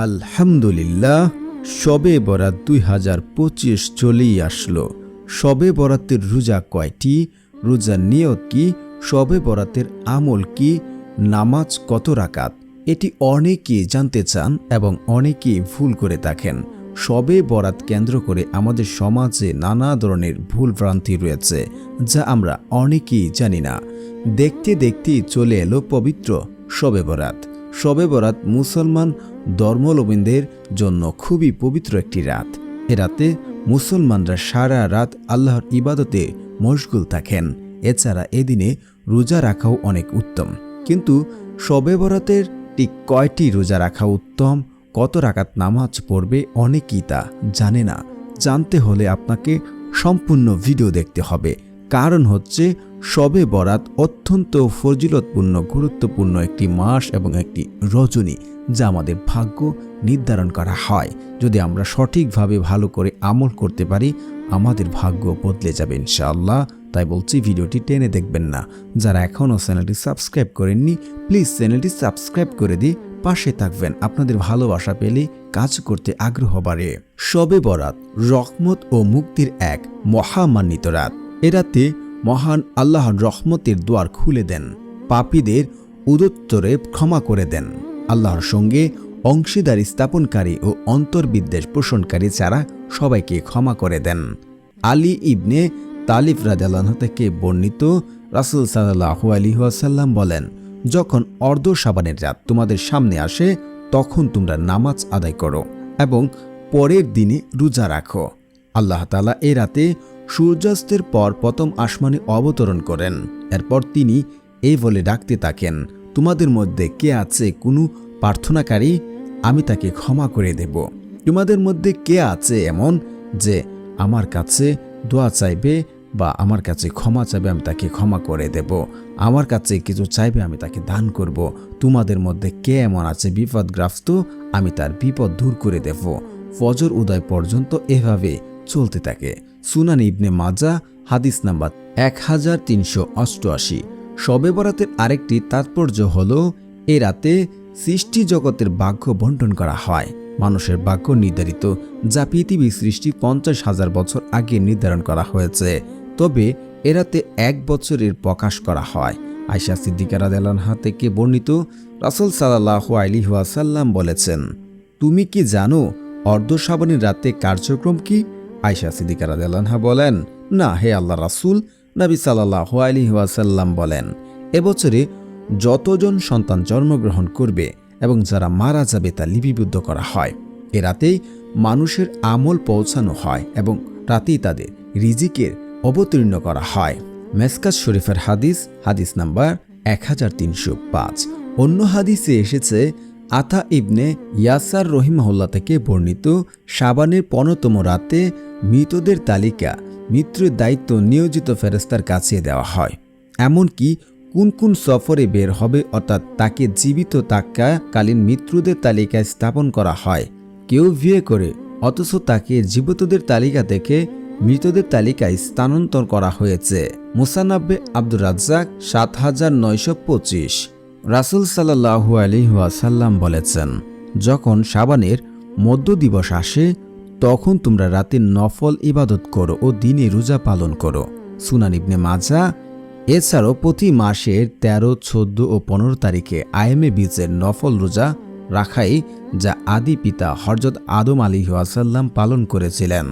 আলহামদুলিল্লাহ, সবে বরাত দুই হাজার পঁচিশ চলেই আসলো। সবে বরাতের রোজা কয়টি? রোজার নিয়ত কি? সবে বরাতের আমল কি? নামাজ কত রাকাত? এটি অনেকেই জানতে চান এবং অনেকেই ভুল করে থাকেন। সবে বরাত কেন্দ্র করে আমাদের সমাজে নানা ধরনের ভুল ভ্রান্তি রয়েছে, যা আমরা অনেকেই জানি না। দেখতে দেখতেই চলে এলো পবিত্র শবে বরাত। শবে বরাত মুসলমান ধর্মাবলম্বীদের জন্য খুবই পবিত্র একটি রাত। এ রাতে মুসলমানরা সারা রাত আল্লাহর ইবাদতে মশগুল থাকেন। এছাড়া এদিনে রোজা রাখাও অনেক উত্তম। কিন্তু শবে বরাতের ঠিক কয়টি রোজা রাখা উত্তম, কত রাকাত নামাজ পড়বে অনেকেই তা জানে না। জানতে হলে আপনাকে সম্পূর্ণ ভিডিও দেখতে হবে। কারণ হচ্ছে শবে বরাত অত্যন্ত ফজিলতপূর্ণ, গুরুত্বপূর্ণ একটি মাস এবং একটি রজনী যা আমাদের ভাগ্য নির্ধারণ করা হয়। যদি আমরা সঠিকভাবে ভালো করে আমল করতে পারি, আমাদের ভাগ্য বদলে যাবে ইনশাআল্লাহ। তাই বলছি, ভিডিওটি টেনে দেখবেন না। যারা এখনও চ্যানেলটি সাবস্ক্রাইব করেননি, প্লিজ চ্যানেলটি সাবস্ক্রাইব করে দিয়ে পাশে থাকবেন। আপনাদের ভালোবাসা পেলে কাজ করতে আগ্রহ বাড়ে। শবে বরাত রহমত ও মুক্তির এক মহামান্বিত রাত। এ রাতে মহান আল্লাহর রহমতের দুয়ার খুলে দেন। পাপীদের উদত্তরে ক্ষমা করে দেন। আল্লাহর সঙ্গে অংশীদারি স্থাপনকারী ও অন্তর্বিদ্বেষ পোষণকারী ছাড়া সবাইকে ক্ষমা করে দেন। আলী ইবনে তালিফ রাজাল্লাহ থেকে বর্ণিত রাসুল সাল্লাহু আলিহাসাল্লাম বলেন, যখন অর্ধ সাবানের রাত তোমাদের সামনে আসে, তখন তোমরা নামাজ আদায় করো এবং পরের দিনে রোজা রাখো। আল্লাহ তালা এ রাতে সূর্যাস্তের পর প্রথম আসমানে অবতরণ করেন। এরপর তিনি এই বলে ডাকতে থাকেন, তোমাদের মধ্যে কে আছে কোনো প্রার্থনাকারী? আমি তাকে ক্ষমা করে দেব। তোমাদের মধ্যে কে আছে এমন যে আমার কাছে দোয়া চাইবে বা আমার কাছে ক্ষমা চাইবে, আমি তাকে ক্ষমা করে দেব। আমার কাছে কিছু চাইবে, আমি তাকে দান করব। তোমাদের মধ্যে কে এমন আছে বিপদগ্রস্ত? আমি তার বিপদ দূর করে দেব। ফজর উদয় পর্যন্ত এভাবে চলতে থাকে। সুনান ইবনে মাজা, হাদিস নাম্বার এক হাজার তিনশো অষ্টআশি। শবে বরাতের আরেকটি তাৎপর্য হল, এ রাতে সৃষ্টি জগতের বাক্য বন্টন করা হয়। মানুষের বাক্য নির্ধারিত, যা পৃথিবী সৃষ্টি পঞ্চাশ হাজার বছর আগে নির্ধারণ করা হয়েছে। তবে এরাতে এক বছরের প্রকাশ করা হয়। আয়সা সিদ্দিকারা দেলানহা থেকে বর্ণিত রাসুল সাল্লাহ আলী ওয়াসাল্লাম বলেছেন, তুমি কি জানো অর্ধ শ্রাবণের রাতে কার্যক্রম কি? আয়সা সিদ্দিকারা দেলানহা বলেন, না, হে আল্লাহ রাসুল, নবী সাল্লাহ আলী ওয়াসাল্লাম বলেন এবছরে যতজন সন্তান জন্মগ্রহণ করবে এবং যারা মারা যাবে তা লিপিবদ্ধ করা হয়। এ রাতেই মানুষের আমল পৌঁছানো হয় এবং রাতেই তাদের রিজিকের অবতীর্ণ করা হয়। মেসকাজ শরীফের হাদিস হাদিস নাম্বার এক হাজার তিনশো পাঁচ। অন্য হাদিসে এসেছে আথা ইবনে ইয়াসার রহিমাহুল্লা থেকে বর্ণিত সাবানের পনেরোতম রাতে মৃতদের তালিকা, মৃত্যুর দায়িত্ব নিয়োজিত ফেরস্তার কাছে দেওয়া হয়। এমনকি কোন কোন সফরে বের হবে অর্থাৎ তাকে জীবিত তাক্কাকালীন মৃত্যুদের তালিকায় স্থাপন করা হয়। কেউ বিয়ে করে, অথচ তাকে জীবিতদের তালিকা থেকে মৃতদের তালিকায় স্থানান্তর করা হয়েছে। মুসানাব্বে আব্দুর রাজ্জাক সাত হাজার নয়শো পঁচিশ। রাসুল সাল্লাহু আলিহাসাল্লাম বলেছেন, যখন সাবানের মধ্য দিবস আসে, তখন তোমরা রাতে নফল ইবাদত করো ও দিনে রোজা পালন করো। সুনান ইবনে মাজা, এছাড়াও প্রতি মাসের তেরো, চোদ্দ ও পনেরো তারিখে আইএমএ বীজের নফল রোজা রাখাই যা আদি পিতা হরজত আদম আলী ওয়াসাল্লাম পালন করেছিলেন।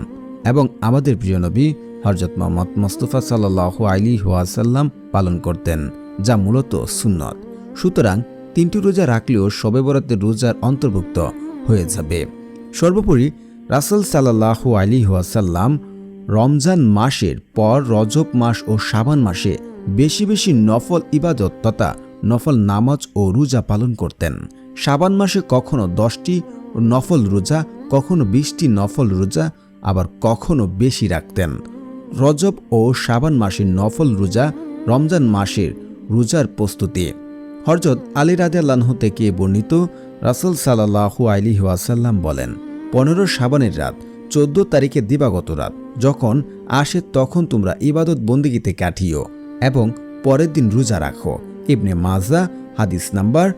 এবং আমাদের প্রিয় নবী হরজত মোহাম্মদ মোস্তফা সাল্লাহ আলী ওয়াসাল্লাম পালন করতেন, যা মূলত সুন্নত। সুতরাং তিনটি রোজা রাখলেও শবে বরাতের রোজার অন্তর্ভুক্ত হয়ে যাবে। সর্বোপরি রাসেল সাল্লাহ আলী ওয়াসাল্লাম রমজান মাসের পর রজব মাস ও সাবান মাসে বেশি বেশি নফল ইবাদত তথা নফল নামাজ ও রোজা পালন করতেন। সাবান মাসে কখনো দশটি নফল রোজা, কখনো বিশটি নফল রোজা, আবার কখনো বেশি রাখতেন। রজব ও সাবান মাসের নফল রোজা রমজান মাসের রোজার প্রস্তুতি হরজত আলী রাজাল্লাহ থেকে বর্ণিত রাসুল সাল্লাহু আলী ওয়াসাল্লাম বলেন, পনেরো সাবানের রাত, চোদ্দ তারিখে দিবাগত রাত, যখন আসে তখন তোমরা ইবাদত বন্দিগিতে কাটিও এবং পরের দিন রোজা রাখো। ইবনে মাজা হাদিস নাম্বার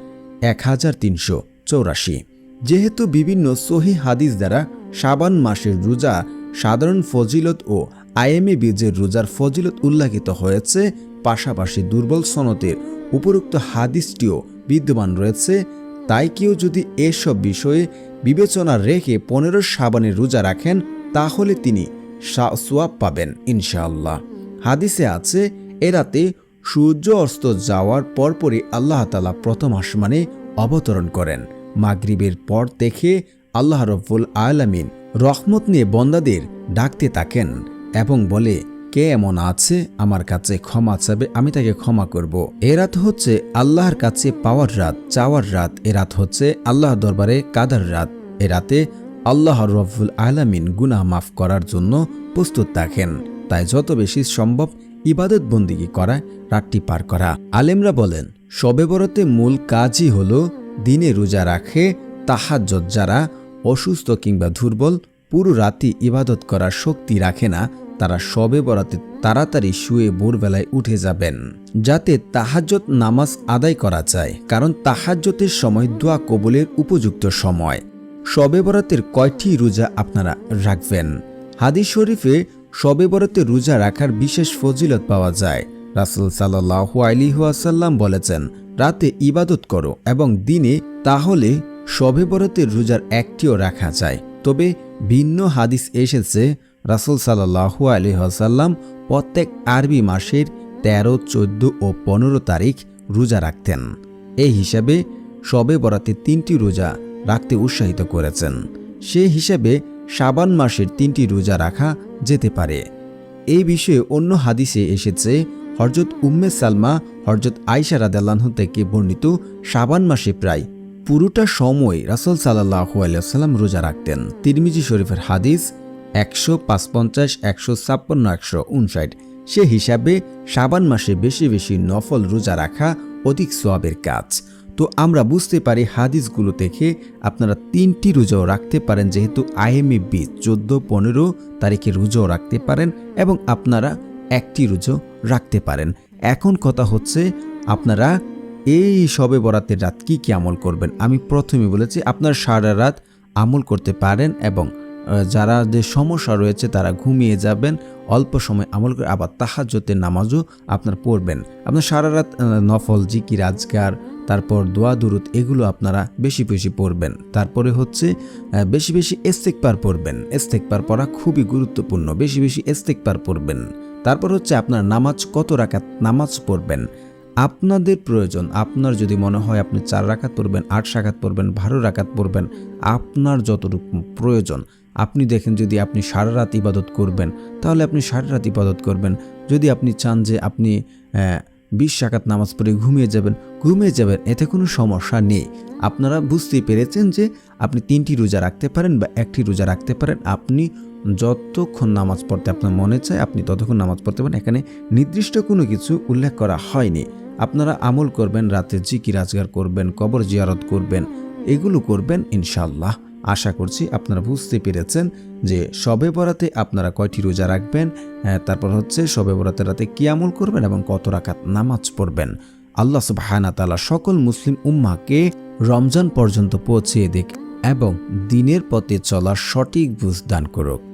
এক হাজার তিনশো চৌরাশি। যেহেতু বিভিন্ন সহি হাদিস দ্বারা শাবান মাসের রোজা সাধারণ ফজিলত ও আইএমএ বীজের রোজার ফজিলত উল্লাখিত হয়েছে পাশাপাশি দুর্বল সনতের উপরোক্ত হাদিসটিও বিদ্যমান রয়েছে, তাই কেউ যদি এসব বিষয়ে বিবেচনা রেখে পনেরো সাবানের রোজা রাখেন, তাহলে তিনি সোয়াব পাবেন, ইনশাআল্লাহ। হাদিসে আছে, এ রাতে সূর্য অস্ত যাওয়ার পরপরই আল্লাহ তালা প্রথম আসমানে অবতরণ করেন। মাগরিবের পর দেখে আল্লাহ রব্বুল আলামিন রহমত নিয়ে বন্দাদের ডাকতে থাকেন এবং বলে কে এমন আছে আমার কাছে ক্ষমা চাবে, আমি তাকে ক্ষমা করব। এ রাত হচ্ছে আল্লাহর কাছে পাওয়ার রাত, চাওয়ার রাত। এ রাত হচ্ছে আল্লাহর দরবারে কাদার রাত। এ রাতে আল্লাহ রব্বুল আলামিন গুনাহ মাফ করার জন্য প্রস্তুত থাকেন। তাই যত বেশি সম্ভব ইবাদত বন্দিগি করা, রাতটি পার করা। আলেমরা বলেন শবে বরতে মূল কাজই হল দিনে রোজা রাখে তাহাজ্জত যারা অসুস্থ কিংবা দুর্বল, পুরো রাতি ইবাদত করার শক্তি রাখে না তারা শবে বরাতে তাড়াতাড়ি শুয়ে ভোরবেলায় উঠে যাবেন, যাতে তাহাজ্জত নামাজ আদায় করা যায়, কারণ তাহাজ্জতের সময় দোয়া কবুলের উপযুক্ত সময়। শবে বরাতের কয়টি রোজা আপনারা রাখবেন? হাদিস শরীফে শবে বরাতে রোজা রাখার বিশেষ ফজিলত পাওয়া যায়। রাসুল সাল্লাহ আলিহাসাল্লাম বলেছেন, রাতে ইবাদত করো এবং দিনে তাহলে শবে বরাতের রোজার একটিও রাখা যায়। তবে ভিন্ন হাদিস এসেছে রাসুল সাল্লাহু আলিহাসাল্লাম প্রত্যেক আরবি মাসের তেরো, চোদ্দ ও পনেরো তারিখ রোজা রাখতেন। এই হিসাবে শবে বরাতে তিনটি রোজা রাখতে উৎসাহিত করেছেন। সে হিসাবে সাবান মাসের তিনটি রোজা রাখা যেতে পারে। এই বিষয়ে অন্য হাদিসে এসেছে হরজত উম্মে সালমা হরজত আয়সা রাদাল্লাহ থেকে বর্ণিত সাবান মাসে প্রায় পুরোটা সময় রাসুল সাল্লাহ আলিয়াল্লাম রোজা রাখতেন। তিরমিজি শরীফের হাদিস একশো পাঁচপঞ্চাশ, একশো ছাপ্পান্ন, একশো উনষাট। সে হিসাবে শাবান মাসে বেশি বেশি নফল রোজা রাখা অধিক সোয়াবের কাজ। তো আমরা বুঝতে পারি হাদিসগুলো থেকে আপনারা তিনটি রোজাও রাখতে পারেন, যেহেতু আইএমএ বি চোদ্দ, পনেরো তারিখে রোজাও রাখতে পারেন এবং আপনারা একটি রোজও রাখতে পারেন। এখন কথা হচ্ছে আপনারা এই সবে বরাতের রাত কি কি আমল করবেন? আমি প্রথমে বলেছি আপনার সারা রাত আমল করতে পারেন এবং যারা যে সমস্যা রয়েছে, তারা ঘুমিয়ে যাবেন, অল্প সময় আমল করে আবার তাহাজ্জতের নামাজও আপনার পড়বেন। আপনার সারা রাত নফল জিকি রাজগার তারপর দোয়া দুরুত এগুলো আপনারা বেশি বেশি পড়বেন। তারপরে হচ্ছে বেশি বেশি এস্তেকপার পড়বেন। এস্তেকপার পড়া খুবই গুরুত্বপূর্ণ। বেশি বেশি এস্তেকপার পড়বেন। তারপর হচ্ছে আপনার নামাজ কত রাকাত নামাজ পড়বেন? আপনাদের প্রয়োজন, আপনার যদি মনে হয় আপনি চার রাকাত পড়বেন, আট রাকাত পড়বেন, বারো রাকাত পড়বেন, আপনার যতটুকু প্রয়োজন, আপনি দেখেন যদি আপনি সারা রাত ইবাদত করবেন, তাহলে আপনি সারা রাত ইবাদত করবেন। যদি আপনি চান যে আপনি বিশ রাকাত নামাজ পড়ে ঘুমিয়ে যাবেন ঘুমিয়ে যাবেন, এতে কোনো সমস্যা নেই। আপনারা বুঝতেই পেরেছেন যে আপনি তিনটি রোজা রাখতে পারেন বা একটি রোজা রাখতে পারেন, আপনি যতক্ষণ নামাজ পড়তে আপনার মনে চায় আপনি ততক্ষণ নামাজ পড়তে পারেন। এখানে নির্দিষ্ট কোনো কিছু উল্লেখ করা হয়নি। আপনারা আমল করবেন রাতে জিকি রাজগার করবেন কবর জিয়ারত করবেন এগুলো করবেন ইনশাল্লাহ আশা করছি আপনারা বুঝতে পেরেছেন যে শবে বরাতে আপনারা কয়টি রোজা রাখবেন হ্যাঁ, তারপর হচ্ছে শবে বরাতের রাতে কি আমল করবেন এবং কত রাকাত নামাজ পড়বেন। আল্লাহ সুবাহানা তালা সকল মুসলিম উম্মাকে রমজান পর্যন্ত পৌঁছিয়ে দিক এবং দিনের পথে চলার সঠিক বুঝ দান করুক।